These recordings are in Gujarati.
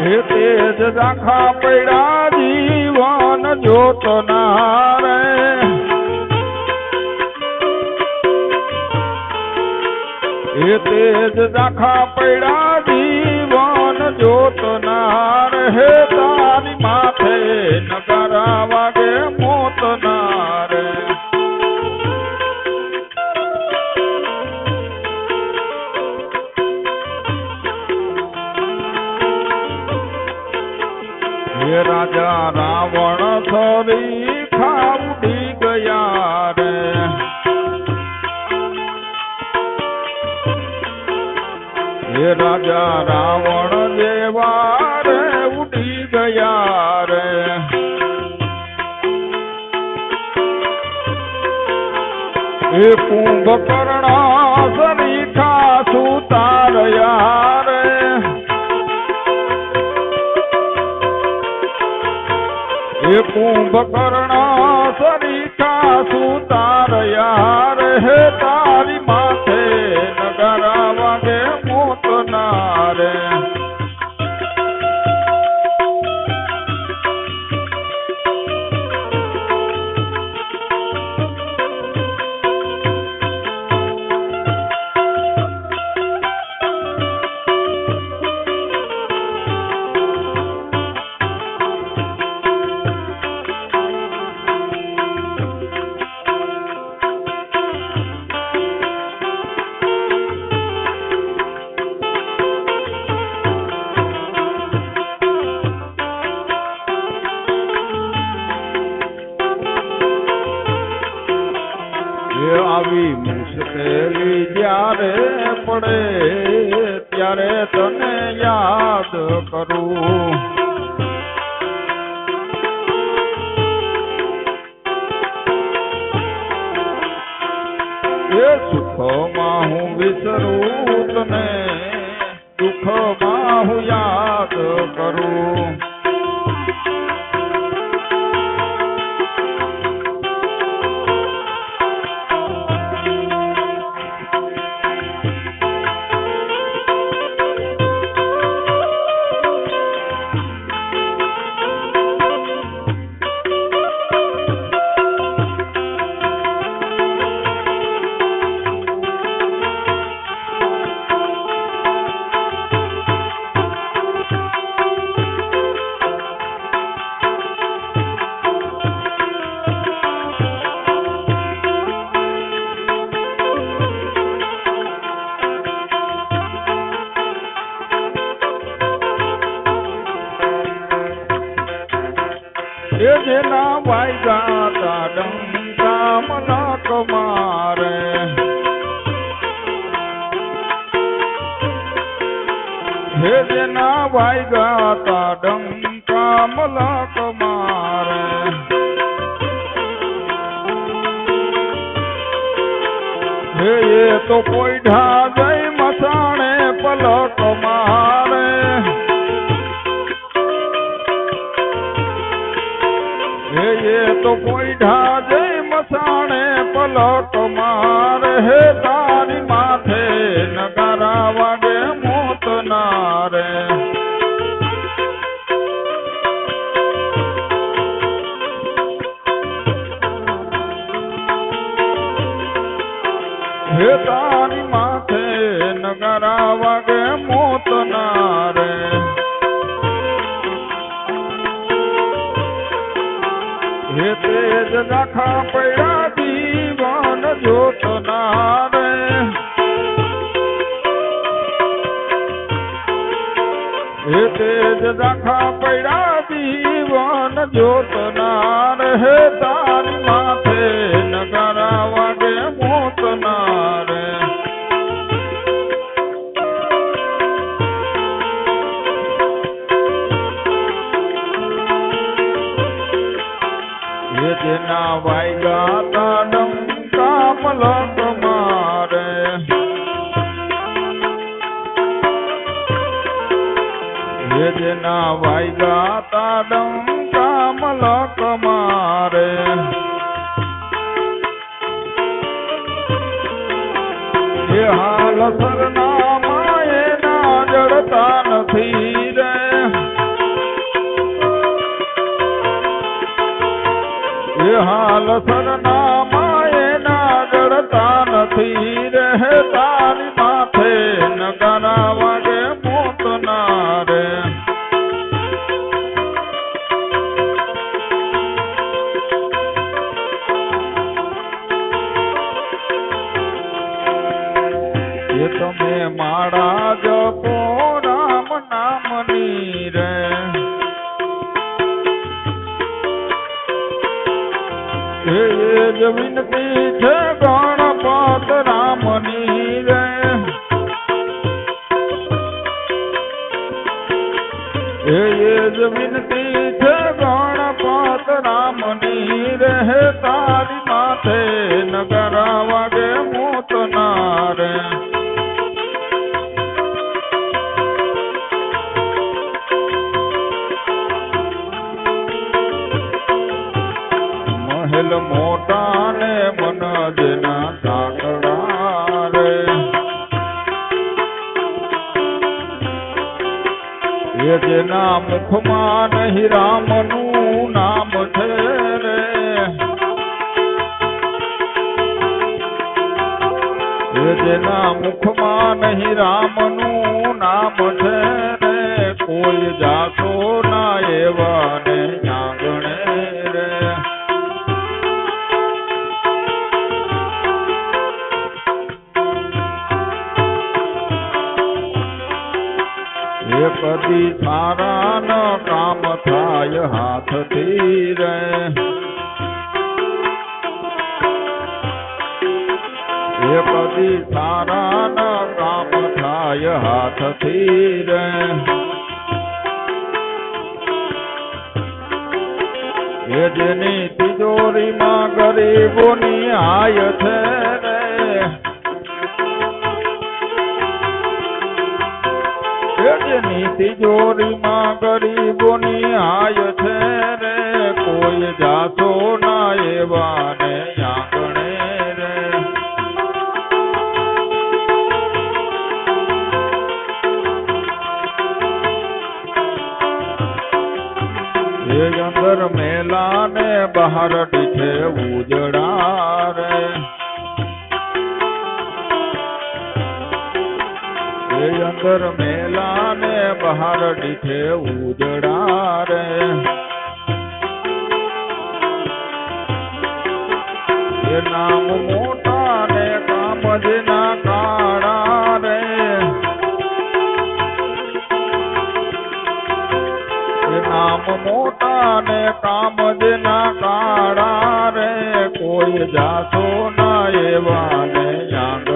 હે તેજ રાખા પડ્યા જીવન જોતના રે હે તેજ રાખા પડ્યા જીવન જોતનાર હે તારી માથે નગરા વાગે મોતનાર હે રાજા રાવણ થરી ખાવડી ગયા રે. હે રાજા રાવણ દેવા રે ઉડી ગયા રે. હે કુંભકર્ણા હે કુંભકર્ણ સરિતા સુતારયા રે હે. આવી મુશ્કેલી જ્યારે પડે, ત્યારે તને યાદ કરું. એ સુખમાં હું વિસરું તને, દુઃખમાં હું યાદ કરું. એ ભાઈ તા ડંકા મલક મારે હે જેના વાયગા તા ડંકા મલક મારે હે એ તો પોઈઢા તો પોઈઢા જય મસાણે પલક માર હે તેજ દાખા પડ્યા જીવન જોતના રે હે તેજ રાખા પડ્યા જીવન જોતનાર હે તારી ભેજના વાયગા તાડમ કામલક મારે જે હાલ સરના માએ ના જડતા નથી રે. જે હાલ સરના માએ ના જડતા નથી રે. તારી માથે નગારા વાગે મોતના તમે માળા જપો રામ નામની રે. એ જ વિનતી છે ગણપત જેના મુખમાં નહીં, રામનું નામ છે રે. જેના મુખમાં નહીં, રામનું નામ છે રે. કોઈ જાતો ના એવા એ કદી સારા કામ થાય હાથથી રે. એ જેની તિજોરીમાં ગરીબોની આય છે રે. જેની તિજોરીમાં ગરીબોની આય છે રે. કોઈ જાતો ના એવા અંદર મેલા ને બહાર દીઠે ઉજળા રે. એ અંદર મેલા ને બહાર દીઠે ઉજળા રે. એ નામ મોટા નામ મોટા ને કામ જેના કાળા રે. કોઈ જાતો ના એવા ને આંગણે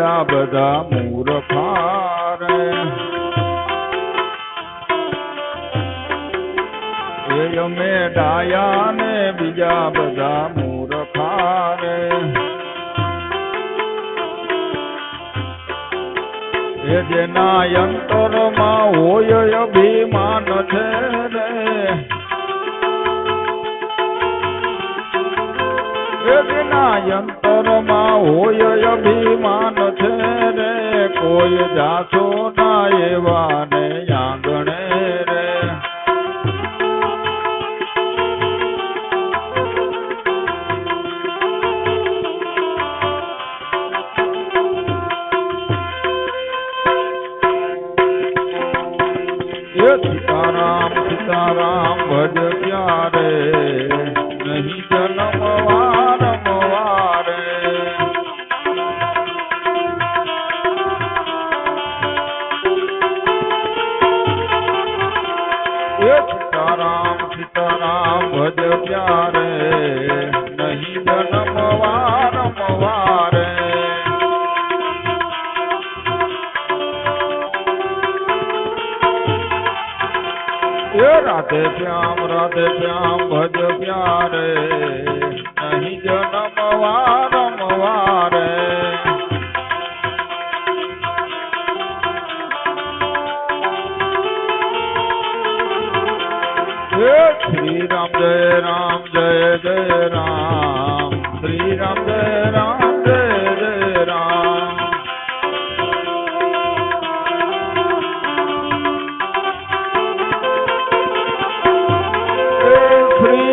બીજા બધા મૂર્ખા એ અમે ડાયા ને બીજા બધા મૂર્ખા રે એ જેના અંતરમાં હોય અભિમાન છે રે. એના અંતરમાં હોય અભિમાન છે રે. કોઈ જાસો ના એવા ને આંગણે રે. સીતારામ સીતારામ ભજ ક્યારે રાધે શ્યામ રાધે શ્યામ, ભજ પ્યારે. નહીં જન્મ વારમ વારે. શ્રી રામ જય રામ, જય જય રામ.